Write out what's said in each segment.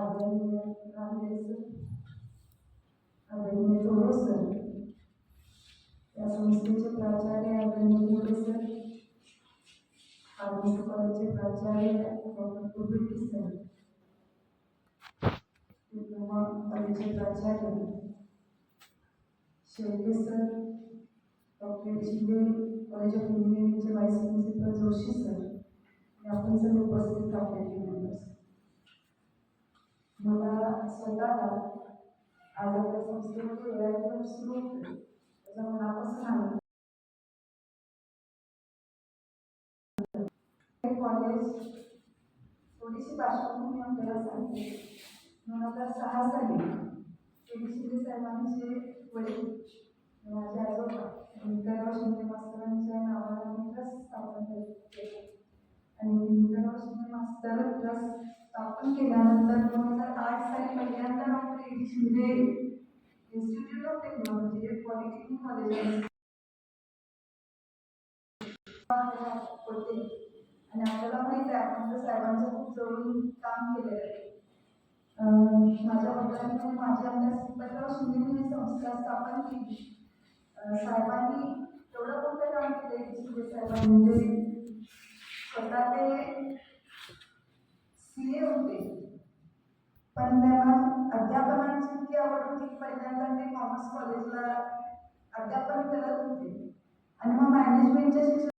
avem grandeză, avem neturosă. Ea să nu stinge pe aceea, avem neturosă, avem să părăce pe aceea, vom publicisă. Diploma ce pe aceea. Și o piesă, o plecire, o lege cu mine, ce mai sfinți pe zăușisă. Iar până să nu păstră मला स्वतःला आज आपल्या संस्थेमध्ये वेळापत्रक सुरू होते त्याचा मनापासून आनंद हे कॉलेज थोडीशी पार्श्वभूमी आपल्याला सांगते दोन हज़ार सहा साली शिंदे साहेबांचे वडील माझे आजोबा विठ्ठलराव शिंदे मास्तरांच्या नावाने मी ट्रस्ट स्थापन केले आणि विठ्ठलराव शिंदे मास्तर ट्रस्ट स्थापन केल्यानंतर दोन हजार आठ साली पहिल्यांदा doctor A D Shinde institute of technology hey polytechnic college होते. आणि आपल्याला माहीत आहे आपण त्या साहेबांचं खूप जवळून काम केलेलं आहे. माझ्या वडिलांनी माझ्या आमदार श्रीपतराव ही संस्था स्थापन केली. साहेबांनी एवढं मोठं काम केलं की शिंदे साहेबांनी. म्हणजे स्वतः ते सी होते. त्यांना अध्यापनाची इतकी आवड होती. पहिल्यांदा ते कॉमर्स कॉलेजला अध्यापन करत होते. आणि मग मॅनेजमेंटच्या शिक्षणाची.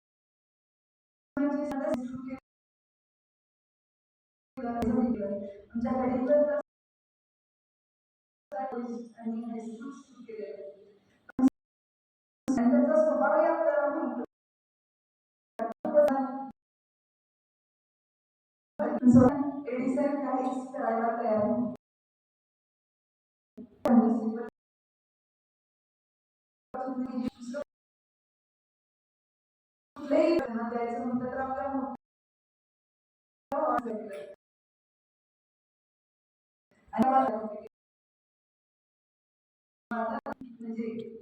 आमच्या गडीतच आणि हायस्कूल सुरू केले. त्याचा स्वभावही आपल्याला माहिती Edison काहीच करायला तयार नव्हते. कुठलंही त्यांना द्यायचं म्हटलं तर आपल्या मोठं आणि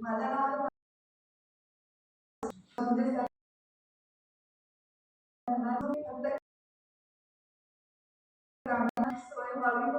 मला- माझा